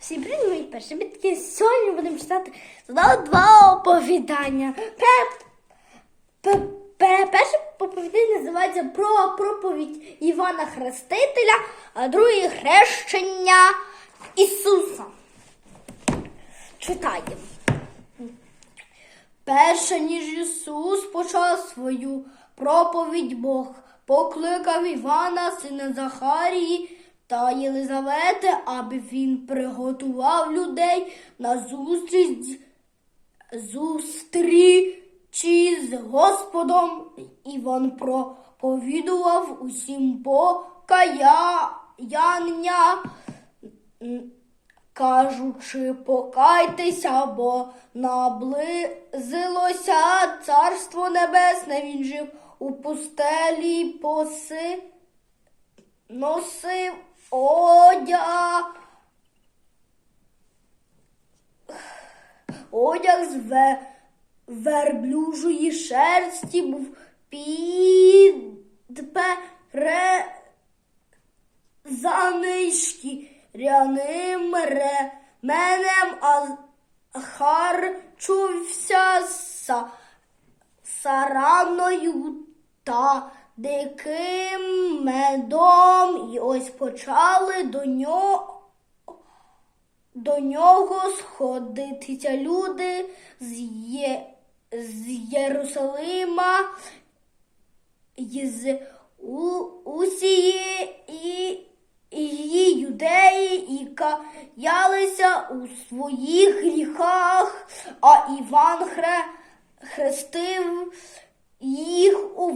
Всім привіт, мої перші бітки. Сьогодні будемо читати два оповідання. Пе- пе- пе- Перше оповідання називається про проповідь Івана Хрестителя, а друге хрещення Ісуса. Читаємо. Перше, ніж Ісус почав свою проповідь, Бог покликав Івана, сина Захарії та Єлизавети, аби він приготував людей на зустріч зустрічі з Господом. Іван проповідував усім покаяння кажучи, покайтеся, бо наблизилося царство небесне. Він жив у пустелі, поси, носив одяг. Одяг з ве, верблюжої шерсті був підперезаний шкіряним ременем, а харчувався са, сараною та диким медом. І ось почали до нього до нього сходитися люди з, Є... з Єрусалима, з у... усієї і... і юдеї і каялися у своїх гріхах, а Іван хре... хрестив їх у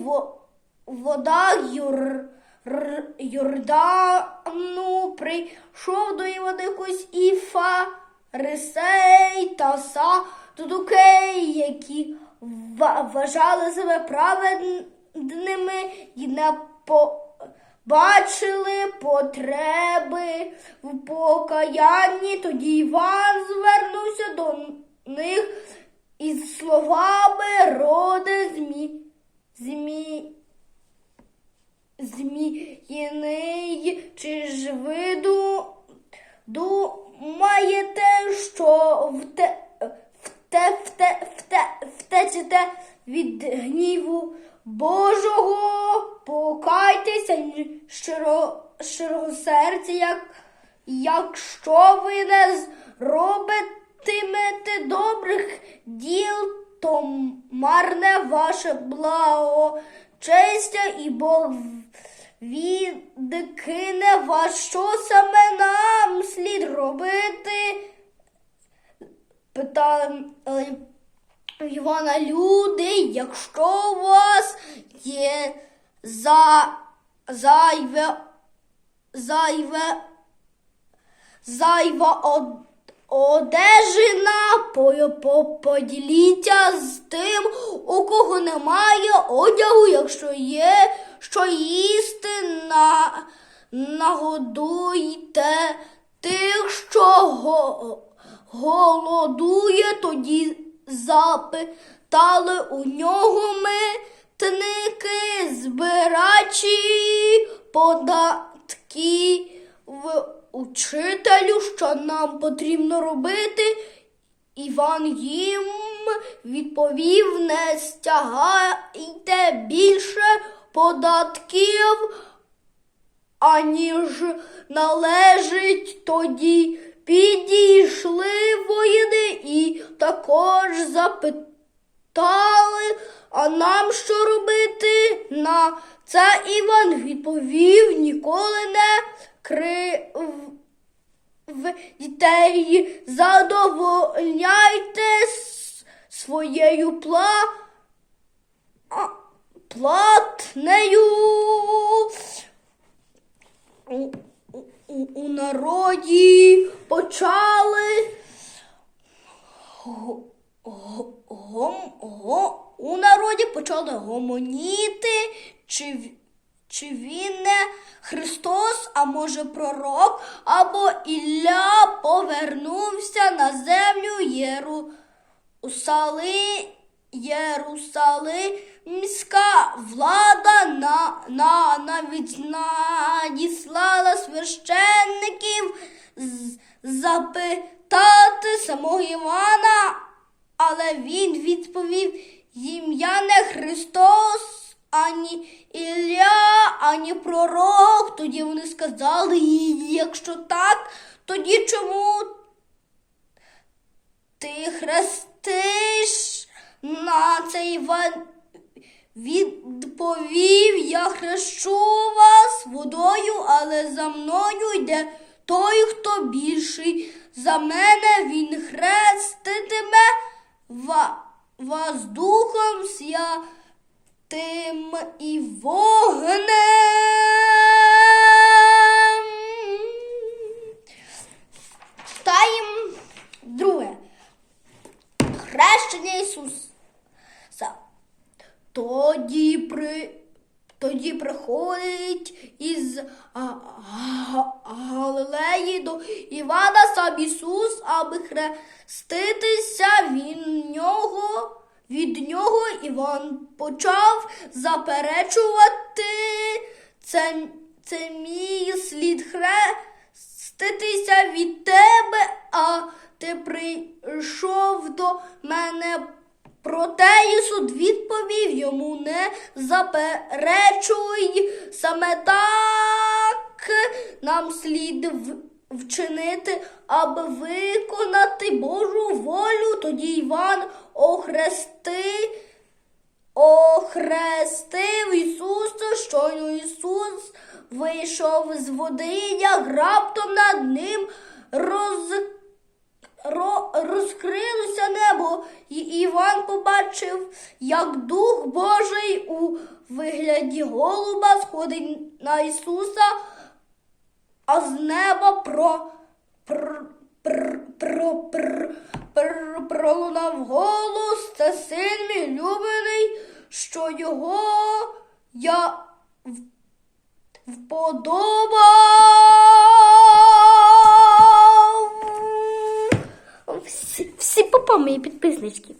во... водах Юр... Р... Йордану прийшов до Івана якось і фарисей та садукей, які вважали себе праведними і не побачили потреби в покаянні. Тоді Іван звернувся до них із словами роди змі. змі зміїний, чи ж ви думаєте, що вте, вте, вте, вте, втечете від гніву Божого, покайтеся щиро, щиросердя, як, якщо ви не зробитимете добрих діл, то марне ваше благо. Честя і Бог відкине вас, що саме нам слід робити? Питали Івана люди, якщо у вас є за, зайве, зайве, зайва од, одежина, по, по, поділіться з тим, у кого немає одягу, якщо є що їсти, на, нагодуйте тих, що го, голодує, тоді запитали у нього митники, збирачі податки учителю, що нам потрібно робити. Іван їм відповів, не стягайте більше податків, аніж належить тоді. Підійшли воїни і також запитали, а нам що робити? На це Іван відповів, ніколи не крив дітей задовольняйте своєю пла... платнею. У, у, народі почали го- го- гом, у народі почали гомоніти, чи, чи він не Христос, а може пророк, або Ілля повернувся на землю Єрусали, Єрусалимська. Влада на, на, навіть надіслала священників запитати самого Івана, але він відповів ім'я не Христос, ані Ілля, ані пророк. Тоді вони сказали, якщо так, тоді чому ти хрестиш на це Іван відповів, я хрещу вас водою, але за мною йде той, хто більший за мене, він хреститиме вас духом святим і вогнем. Читаємо друге. Хрещення Ісуса. Тоді при. Тоді приходить із Галилеї до Івана сам Ісус, аби хреститися від нього. Від нього Іван почав заперечувати це, це мій слід хреститися від тебе, а ти прийшов до мене. Проте Ісус відповів йому не заперечуй, саме так нам слід в- вчинити, аби виконати Божу волю. Тоді Іван охрести, охрестив Ісуса, щойно Ісус вийшов з води, як раптом над ним роз ро- розкрилося небо, і Іван побачив, як Дух Божий у вигляді голуба сходить на Ісуса, а з неба про, пр, пр, про, пр, пр, пролунав голос, це син мій любений, що його я вподобав. Всі, всі попа мої підписнички.